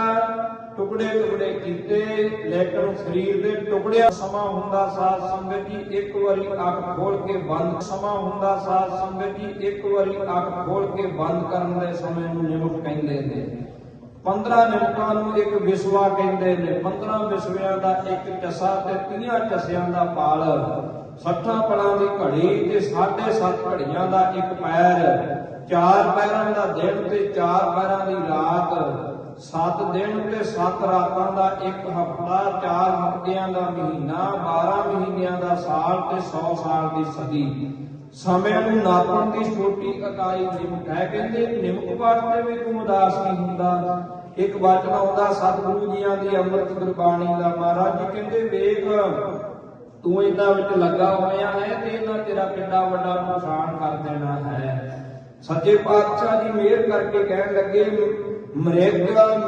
ਟੁਕੜੇ ਟੁਕੜੇ ਕੀਤੇ, ਲੇਕਿਨ ਸਰੀਰ ਦੇ ਟੁਕੜਿਆਂ ਸਮਾਂ ਹੁੰਦਾ ਸਾਧ ਸੰਗਤ ਜੀ, ਇੱਕ ਵਾਰੀ ਅੱਖ ਖੋਲ ਕੇ ਬੰਦ ਸਮਾਂ ਹੁੰਦਾ ਸਾਧ ਸੰਗਤ ਜੀ, ਇੱਕ ਵਾਰੀ ਅੱਖ ਖੋਲ ਕੇ ਬੰਦ ਕਰਨ ਦੇ ਸਮੇਂ ਨੂੰ ਨਿਮਕ ਕਹਿੰਦੇ ਨੇ। 15 ਨਿਮਕਾਂ ਨੂੰ ਇੱਕ ਵਿਸਵਾ ਕਹਿੰਦੇ ਨੇ। 15 ਵਿਸਵਿਆਂ ਦਾ ਇੱਕ ਚਸਾ ਤੇ 30 ਚਸਿਆਂ ਦਾ ਪਾਲ। 60 ਪਲਾਂ ਦੀ ਘੜੀ ਤੇ 7.5 ਘੜੀਆਂ ਦਾ ਇੱਕ ਪੈਰ। ਚਾਰ ਪੈਰਾਂ ਦਾ ਦਿਨ ਤੇ ਚਾਰ ਪੈਰਾਂ ਦੀ ਰਾਤ। ਸੱਤ ਦਿਨ ਤੇ ਸੱਤ ਰਾਤਾਂ ਦਾ ਇੱਕ ਹਫ਼ਤਾ, ਚਾਰ ਹਫ਼ਤਿਆਂ ਦਾ ਮਹੀਨਾ 12 ਮਹੀਨਿਆਂ ਦਾ ਸਾਲ ਤੇ 100 ਸਾਲ ਦੀ ਸਦੀ। ਸਮੇਂ ਨੂੰ ਨਾਪਣ ਦੀ ਛੋਟੀ ਇਕਾਈ ਨਿਮਕ ਹੈ ਕਹਿੰਦੇ ਨਿਮਕ ਵਾਸਤੇ ਵੀ ਤੂੰ ਉਦਾਸ ਨਹੀਂ ਹੁੰਦਾ। ਇੱਕ ਵਚਨ ਆਉਂਦਾ, ਸਤਿਗੁਰੂ ਜੀਆਂ ਦੀ ਅੰਮ੍ਰਿਤ ਗੁਰਬਾਣੀ ਦਾ ਮਹਾਰਾਜ ਜੀ ਕਹਿੰਦੇ, ਵੇਖ, ਤੂੰ ਇਹਨਾਂ ਵਿੱਚ ਲੱਗਾ ਹੋਇਆ ਹੈ ਤੇ ਇਹਨਾਂ ਤੇਰਾ ਕਿੰਨਾ ਵੱਡਾ ਨੁਕਸਾਨ ਕਰ ਦੇਣਾ ਹੈ। ਸੱਚੇ ਪਾਤਸ਼ਾਹ ਜੀ ਮਿਹਰ ਕਰਕੇ ਕਹਿਣ ਲੱਗੇ ਮ੍ਰਿਗ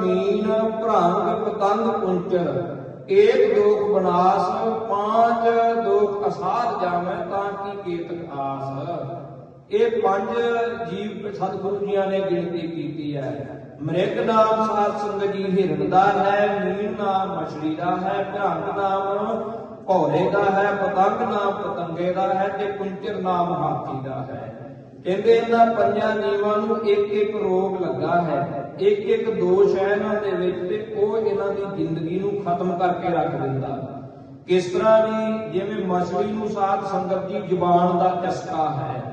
ਮੀਨ ਭ੍ਰੰਗ ਪਤੰਗ ਪੁੰਚਰ। ਏਕ ਦੋਖ ਬਨਾਸ, ਪਾਂਚ ਦੋਖ ਅਸਾਧ ਜਾਵੇਂ ਤਾਂ ਕੀ ਕੇਤਕ ਆਸ। ਇਹ ਪੰਜ ਜੀਵ ਸਤਿਗੁਰੂ ਜੀਆਂ ਨੇ ਗਿਣਤੀ ਕੀਤੀ ਹੈ। ਮ੍ਰਿਗ ਨਾਮ ਸਾਧ ਸੰਗਤ ਜੀ ਹਿਰਨ ਦਾ ਹੈ, ਮੀਨ ਨਾਮ ਮਛਲੀ ਦਾ ਹੈ, ਭ੍ਰੰਗ ਨਾਮ ਭੌਰੇ ਦਾ ਹੈ, ਪਤੰਗ ਨਾਮ ਪਤੰਗੇ ਦਾ ਹੈ ਤੇ ਕੁੰਚਰ ਨਾਮ ਹਾਥੀ ਦਾ ਹੈ। ਕਹਿੰਦੇ ਇਹਨਾਂ ਪੰਜਾਂ ਜੀਵਾਂ ਨੂੰ ਇੱਕ ਇੱਕ ਰੋਗ ਲੱਗਾ ਹੈ। ਇੱਕ ਇੱਕ ਦੋਸ਼ ਹੈ ਇਹਨਾਂ ਦੇ ਵਿੱਚ ਤੇ ਉਹ ਇਹਨਾਂ ਦੀ ਜ਼ਿੰਦਗੀ ਨੂੰ ਖਤਮ ਕਰਕੇ ਰੱਖ ਦਿੰਦਾ। ਕਿਸ ਤਰ੍ਹਾਂ ਦੀ ਜਿਵੇਂ ਮਛਲੀ ਨੂੰ ਸਾਧ ਸੰਗਤ ਦੀ ਜ਼ੁਬਾਨ ਦਾ ਚਸਕਾ ਹੈ।